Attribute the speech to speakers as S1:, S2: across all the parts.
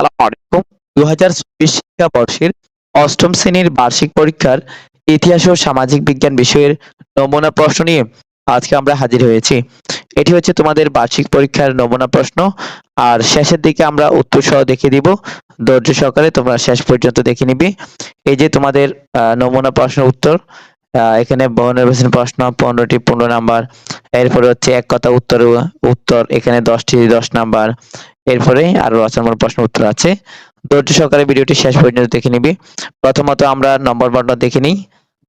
S1: আসসালামু আলাইকুম। দু হাজার চব্বিশ শিক্ষাবর্ষের অষ্টম শ্রেণির বার্ষিক পরীক্ষার ইতিহাস ও সামাজিক বিজ্ঞান বিষয়ের নমুনা প্রশ্ন নিয়ে আজকে আমরা হাজির হয়েছি। এটি হচ্ছে তোমাদের বার্ষিক পরীক্ষার নমুনা প্রশ্ন। আর শেষের দিকে আমরা উত্তর সহ দেখিয়ে দিব। ধৈর্য সহকারে তোমরা শেষ পর্যন্ত দেখে নিবে। এই যে তোমাদের নমুনা প্রশ্ন উত্তর এখানে বহু প্রশ্ন, পনেরোটি পনেরো নাম্বার। এরপরে হচ্ছে এক কথা উত্তর উত্তর এখানে দশটি দশ নাম্বার। এরপরে আরও রচনামূলক প্রশ্ন উত্তর আছে। ধৈর্য সহকারে ভিডিওটি শেষ পর্যন্ত দেখে নিবি। প্রথমত আমরা নম্বর বন্টন দেখে নিই।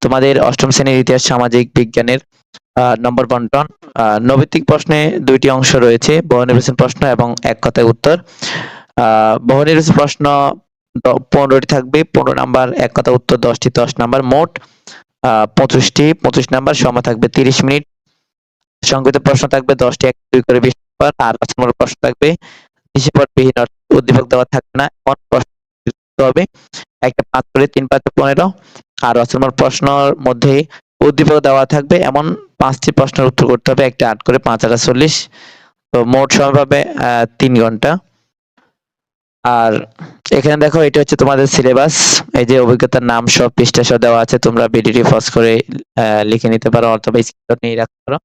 S1: তোমাদের অষ্টম শ্রেণির ইতিহাস সামাজিক বিজ্ঞানের নম্বর বন্টন নৈতিক প্রশ্নে দুইটি অংশ রয়েছে বহু নির্বাচন প্রশ্ন এবং এক কথায় উত্তর। আহ, বহু প্রশ্ন পনেরোটি থাকবে পনেরো নাম্বার এক কথা উত্তর দশটি দশ নাম্বার। মোট পঁচিশটি পঁচিশ নাম্বার সময় থাকবে তিরিশ মিনিট। সংক্ষিপ্ত প্রশ্ন থাকবে দশটি, এক, দুই করে বিশ নাম্বার, আর রচনামূলক প্রশ্ন থাকবে বিহীন উদ্দীপক দেওয়া থাকবে না এমন প্রশ্ন হবে? একটা পাঁচ করে, তিন পাঁচে পনেরো। আর রচনামূলক প্রশ্নের মধ্যে উদ্দীপক দেওয়া থাকবে, এমন পাঁচটি প্রশ্নের উত্তর করতে হবে, একটা আট করে, পাঁচ হাজার চল্লিশ। তো মোট সময় পাবে তিন ঘণ্টা। আর এখানে দেখো, এটা হচ্ছে তোমাদের সিলেবাস। এই যে অভিজ্ঞতার নাম সব পৃষ্ঠা সহ দেওয়া আছে, তোমরা ভিডিওটি পজ করে লিখে নিতে পারো, অথবা স্ক্রিনশট নিয়ে রাখতে পারো।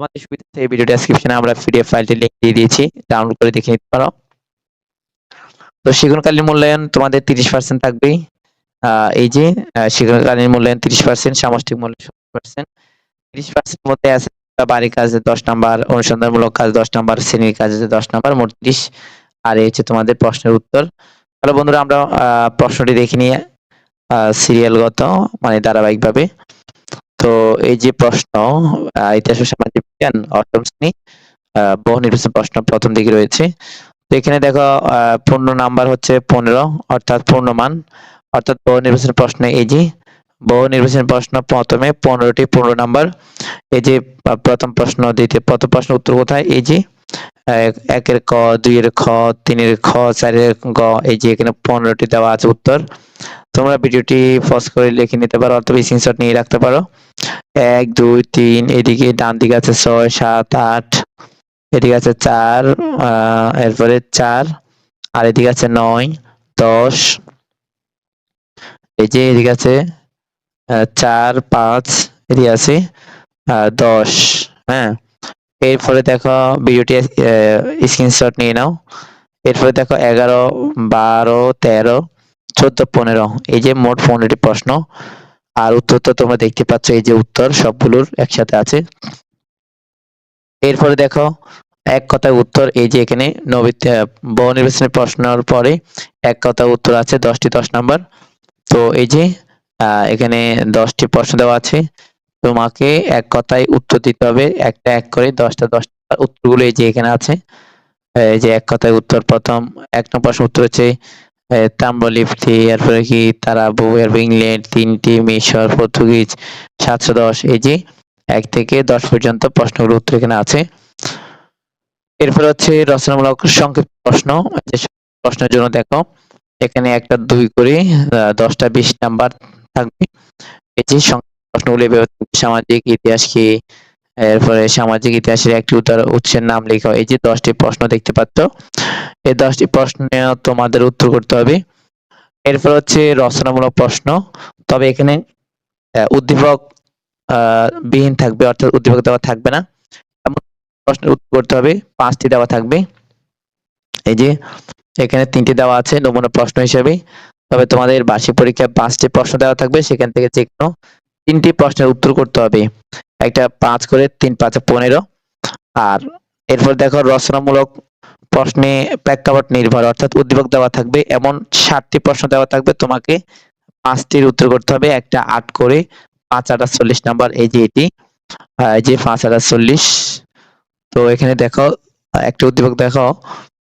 S1: তোমাদের সুবিধার্থে এই ভিডিও ডেসক্রিপশনে আমরা পিডিএফ ফাইলটি লিংক দিয়ে দিয়েছি ডাউনলোড করে দেখে নিতে পারো। তো শিক্ষণকালীন মূল্যায়ন তোমাদের তিরিশ পার্সেন্ট থাকবে আহ, এই যে শিক্ষণকালীন মূল্যায়ন তিরিশ পার্সেন্ট সামষ্টিক মূল্যায়ন সত্তর পার্সেন্ট তিরিশ পার্সেন্ট মধ্যে আছে বাড়ি কাজে দশ নাম্বার অনুসন্ধানমূলক কাজ দশ নাম্বার শ্রেণির কাজে দশ নাম্বার মোট তিরিশ। আর এই হচ্ছে তোমাদের প্রশ্নের উত্তর। তাহলে বন্ধুরা আমরা প্রশ্নটি দেখে নিয়ে সিরিয়ালগত মানে ধারাবাহিকভাবে। তো এই যে প্রশ্ন ইতিহাস সামাজিক বিজ্ঞান, অষ্টম শ্রেণি বহু নির্বাচন প্রশ্ন প্রথম দিকে রয়েছে। তো এখানে দেখো পূর্ণ নাম্বার হচ্ছে পনেরো, অর্থাৎ পূর্ণমান। অর্থাৎ বহু নির্বাচন প্রশ্ন এই যে, বহু নির্বাচন প্রশ্ন প্রথমে পনেরোটি পনেরো নাম্বার। এই যে প্রথম প্রশ্ন, দ্বিতীয়, প্রথম প্রশ্ন উত্তর কোথায়? এই যে একের ক, দুইয়ের খ, তিনের খ, চারের গ, এই যে এখানে পনেরোটি দেওয়া আছে উত্তর। তোমরা ভিডিওটি পজ করে লিখে নিতে পারো অথবা স্ক্রিনশট নিয়ে রাখতে পারো। এক, দুই, তিন, এদিকে ডান দিকে আছে ছয়, সাত, আট, এদিকে আছে চার এরপরে চার, আর এদিকে আছে নয়, দশ, এই যে এদিকে আছে চার, পাঁচ, এদিকে আছে দশ হ্যাঁ? এরপরে দেখো ভিডিওটি স্ক্রিনশট নিয়ে নাও। এরপরে দেখো এগারো, বারো, তেরো, চোদ্দ, পনেরো, এই যে মোট পনেরোটি প্রশ্ন। আর উত্তর তো তোমরা দেখতে পাচ্ছ, এই যে উত্তর, সবগুলোর একসাথে আছে। এরপরে দেখো, এক কথায় উত্তর, এই যে এখানে বহু নির্বাচনের প্রশ্নের পরে এক কথায় উত্তর আছে, দশটি দশ নাম্বার। তো এই যে এখানে দশটি প্রশ্ন দেওয়া আছে। তোমাকে এক কথায় উত্তর দিতে হবে, একটা এক করে দশটা দশটা উত্তরগুলো এই যে এখানে আছে। এই যে এক কথায় উত্তর, প্রথম এক নম্বর প্রশ্ন উত্তর হচ্ছে তাম্রলিপ্তি, এরপরে কি ইংল্যান্ড, তিনটি, মিশর, পর্তুগিজ, সাতশো দশ, এই যে এক থেকে দশ পর্যন্ত প্রশ্নগুলো উত্তর এখানে আছে এরপর হচ্ছে রচনামূলক সংক্ষিপ্ত প্রশ্ন প্রশ্নের জন্য দেখো, এখানে একটা দুই করে দশটা বিশ নাম্বার থাকবে এই যে। সামাজিক, ইতিহাস কি এরপরে সামাজিক ইতিহাসের একটি উত্তর উৎসের নাম লেখা এই যে দশটি প্রশ্ন দেখতে পাচ্ছ, এই দশটি প্রশ্নে তোমাদের উত্তর করতে হবে। এরপর হচ্ছে রচনামূলক প্রশ্ন। তবে এখানে উদ্দীপক বিহীন থাকবে, অর্থাৎ উদ্দীপক দেওয়া থাকবে না। এমন প্রশ্নের উত্তর করতে হবে। পাঁচটি দেওয়া থাকবে। এই যে এখানে তিনটি দেওয়া আছে নমুনা প্রশ্ন হিসেবে। তবে তোমাদের বার্ষিক পরীক্ষায় পাঁচটি প্রশ্ন দেওয়া থাকবে। সেখান থেকে যে কোনো তিনটি প্রশ্নের উত্তর করতে হবে। একটা পাঁচ করে তিন পাঁচে পনেরো। আর এরপর দেখো রচনামূলক প্রশ্নে প্রেক্ষাপট নির্ভর, অর্থাৎ উদ্দীপক দেওয়া থাকবে। এমন ষাটটি প্রশ্ন দেওয়া থাকবে, তোমাকে পাঁচটির উত্তর করতে হবে। একটা আট করে পাঁচ আটা চল্লিশ নাম্বার, এই যে এটি। এই যে পাঁচ আটা চল্লিশ। তো এখানে দেখো, একটা উদ্দীপক দেখো।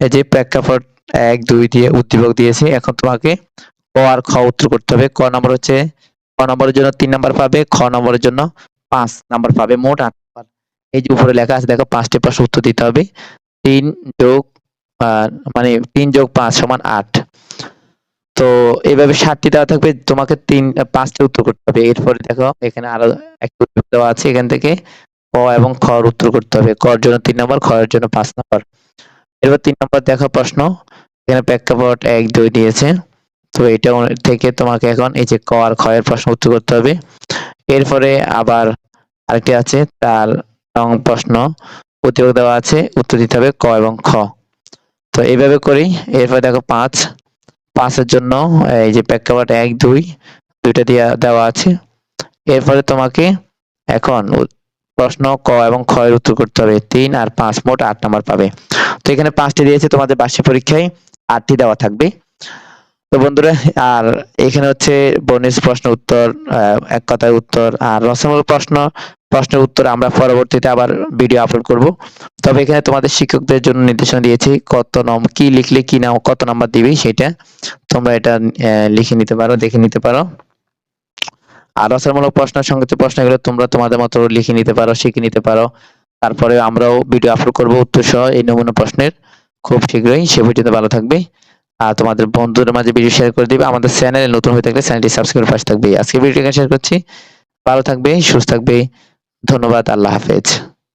S1: এই যে প্রেক্ষাপট এক, দুই দিয়ে উদ্দীপক দিয়েছে। এখন তোমাকে ক আর খ উত্তর করতে হবে। ক নম্বর হচ্ছে, ক নম্বরের জন্য তিন নাম্বার পাবে, খ নম্বরের জন্য পাঁচ নাম্বার পাবে মোট আট নাম্বার এই যে উপরে লেখা আছে, দেখো পাঁচটি প্রশ্ন উত্তর দিতে হবে। তিন যোগ মানে তিন যোগ পাঁচ সমান আট। তো এইভাবে ষাটটি দেওয়া থাকবে, তোমাকে তিন পাঁচটি উত্তর করতে হবে। এরপরে দেখো, এখানে আরও একটা উত্তর দেওয়া আছে, এখান থেকে ক এবং খ এর উত্তর করতে হবে। ক এর জন্য তিন নম্বর খ এর জন্য পাঁচ নম্বর এরপর তিন নম্বর দেখো প্রশ্ন। এখানে প্রেক্ষাপট এক, দুই দিয়েছে। তো এটা থেকে তোমাকে এখন এই যে ক আর খ এর প্রশ্ন উত্তর করতে হবে। এরপরে আবার আরেকটি আছে, তার রং প্রশ্ন। প্রতিযোগ দেওয়া আছে, উত্তর দিতে হবে ক এবং খ। তো এইভাবে করি, এরপরে দেখো পাঁচ। পাঁচের জন্য এই যে প্রেক্ষাপট এক, দুই, দুইটা দিয়া দেওয়া আছে। এরপরে তোমাকে এখন প্রশ্ন ক এবং খ এর উত্তর করতে হবে। তিন আর পাঁচ মোট আট নাম্বার পাবে। তো এখানে পাঁচটি দিয়েছে তোমাদের বার্ষিক পরীক্ষায়, আটটি দেওয়া থাকবে। তো বন্ধুরা, আর এখানে হচ্ছে বনিস প্রশ্ন উত্তর এক কথায় উত্তর আর রচনামূলক প্রশ্ন। প্রশ্নের উত্তর আমরা পরবর্তীতে আবার ভিডিও আপলোড করব। তবে এখানে তোমাদের শিক্ষকদের জন্য নির্দেশনা দিয়েছি, কত নম, কি লিখলে কি নাম, কত নাম্বার সেটা তোমরা এটা লিখে নিতে পারো, দেখে নিতে পারো। আর রচনামূলক প্রশ্ন প্রশ্নগুলো তোমরা তোমাদের মতো লিখে নিতে পারো, শিখে নিতে পারো। তারপরে আমরাও ভিডিও আপলোড করব উত্তর সহ এই নমুনা প্রশ্নের। খুব শীঘ্রই সে ভিডিওতে ভালো থাকবে। তোমাদের বন্ধুদের মাঝে ভিডিও শেয়ার করে দিবে। আমাদের চ্যানেলে নতুন হয়ে থাকলে চ্যানেলটি সাবস্ক্রাইব পাশে থাকবে। আজকে ভিডিও শেয়ার করছি। ভালো থাকবে, সুস্থ থাকবে। ধন্যবাদ, আল্লাহ হাফেজ।